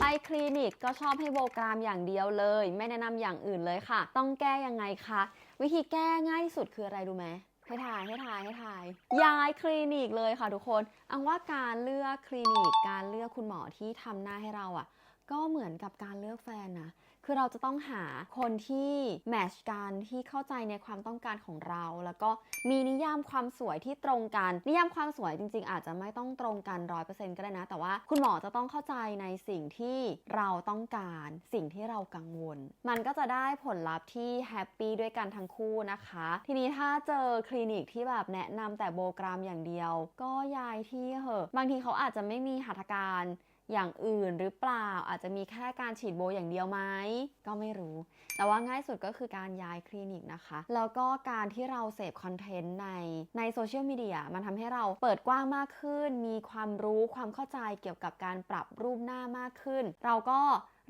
ไปคลินิกก็ชอบให้โบกรามอย่างเดียวเลย ไม่แนะนำอย่างอื่นเลยค่ะ ต้องแก้ยังไงคะ วิธีแก้ง่ายที่สุดคืออะไรดูไหมให้ทายให้ทายให้ทายย้ายคลินิกเลยค่ะทุกคน อังว่าการเลือกคลินิกการเลือกคุณหมอที่ทำหน้าให้เราอะ่ะ ก็เหมือนกับการเลือกแฟนนะ คือเราจะต้องหาคนที่แมชกันที่เข้าใจในความต้องการของเรา แล้วก็มีนิยามความสวยที่ตรงกัน นิยามความสวยจริง ๆ อาจจะไม่ต้องตรงกันร้อยเปอร์เซ็นต์ก็ได้นะ แต่ว่าคุณหมอจะต้องเข้าใจในสิ่งที่เราต้องการ สิ่งที่เรากังวล มันก็จะได้ผลลัพธ์ที่แฮปปี้ด้วยกันทั้งคู่นะคะ ทีนี้ถ้าเจอคลินิกที่แบบแนะนำแต่โบกรามอย่างเดียว ก็ย้ายที่เหอะ บางทีเขาอาจจะไม่มีหัตถการ อย่างอื่นหรือเปล่า อาจจะมีแค่การฉีดโบอย่างเดียวไหมก็ไม่รู้ แต่ว่าง่ายสุดก็คือการย้ายคลินิกนะคะ แล้วก็การที่เราเสพคอนเทนต์ในในโซเชียลมีเดียมันทำให้เราเปิดกว้างมากขึ้น มีความรู้ความเข้าใจเกี่ยวกับการปรับรูปหน้ามากขึ้น เราก็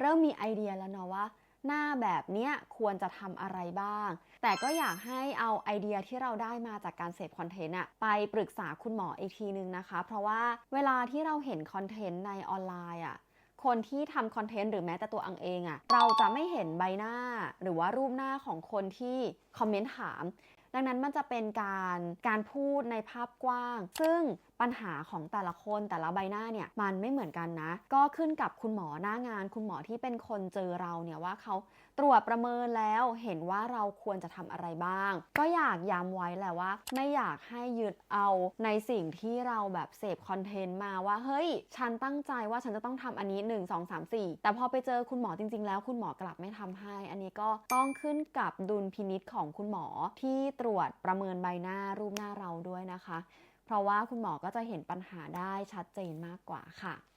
เริ่มมีไอเดียแล้วเนาะว่า หน้าแบบเนี้ยควรจะทำอะไรบ้าง แต่ก็อยากให้เอาไอเดียที่เราได้มาจากการเสพคอนเทนต์อะไปปรึกษาคุณหมออีกทีนึงนะคะ เพราะว่าเวลาที่เราเห็นคอนเทนต์ในออนไลน์อะคนที่ทำคอนเทนต์หรือแม้แต่ตัวอังเองอะเราจะไม่เห็นใบหน้าหรือว่ารูปหน้าของคนที่คอมเมนต์ถาม ดังนั้นมันจะเป็นการการพูดในภาพกว้าง ซึ่งปัญหาของแต่ละคนแต่ละใบหน้าเนี่ยมันไม่เหมือนกันนะ ก็ขึ้นกับคุณหมอหน้างาน คุณหมอที่เป็นคนเจอเราเนี่ยว่าเขาตรวจประเมินแล้วเห็นว่าเราควรจะทำอะไรบ้าง ก็อยากย้ำไว้แหละว่า ไม่อยากให้ยึดเอาในสิ่งที่เราแบบเสพคอนเทนต์มาว่าเฮ้ย ฉันตั้งใจว่าฉันจะต้องทำอันนี้ 1 2 3 4 แต่พอไปเจอคุณหมอจริง ๆ แล้ว คุณหมอกลับไม่ทำให้ อันนี้ก็ต้องขึ้นกับดุลพินิษของคุณหมอที่ตรวจประเมินใบหน้ารูปหน้าเราด้วยนะคะ เพราะว่าคุณหมอก็จะเห็นปัญหาได้ชัดเจนมากกว่าค่ะ